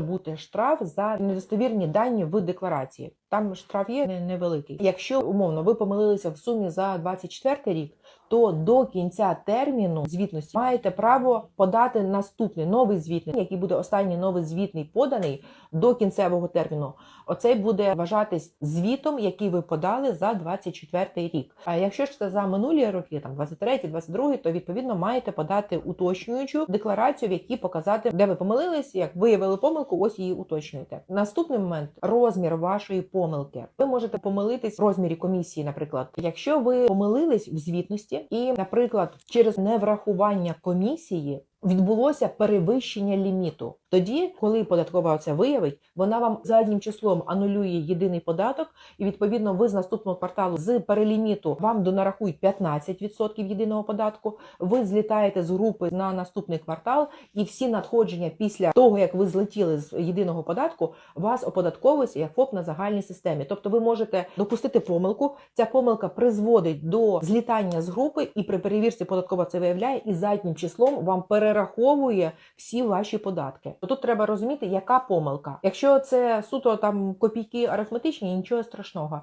бути штраф за недостовірні дані в декларації. Там штраф є невеликий. Якщо умовно ви помилилися в сумі за 24 рік, то до кінця терміну звітності маєте право подати наступний новий звітний, який буде останній новий звітний поданий до кінцевого терміну. Оцей буде вважатись звітом, який ви подали за 24 рік. А якщо ж це за минулі роки, там 23, 22, то відповідно маєте подати уточнюючу декларацію, в якій показати, де ви помилились, як виявили помилку, ось її уточнюєте. Наступний момент розмір вашої помилки. Ви можете помилитись в розмірі комісії, наприклад, якщо ви помилились в звітності, і, наприклад, через неврахування комісії. Відбулося перевищення ліміту. Тоді, коли податкова це виявить, вона вам заднім числом анулює єдиний податок, і відповідно ви з наступного кварталу з переліміту вам донарахують 15% єдиного податку. Ви злітаєте з групи на наступний квартал, і всі надходження після того, як ви злетіли з єдиного податку, вас оподатковується як ФОП на загальній системі. Тобто ви можете допустити помилку. Ця помилка призводить до злітання з групи, і при перевірці податкова це виявляє, і заднім числом вам перераховує всі ваші податки. То тут треба розуміти, яка помилка. Якщо це суто там копійки арифметичні, нічого страшного.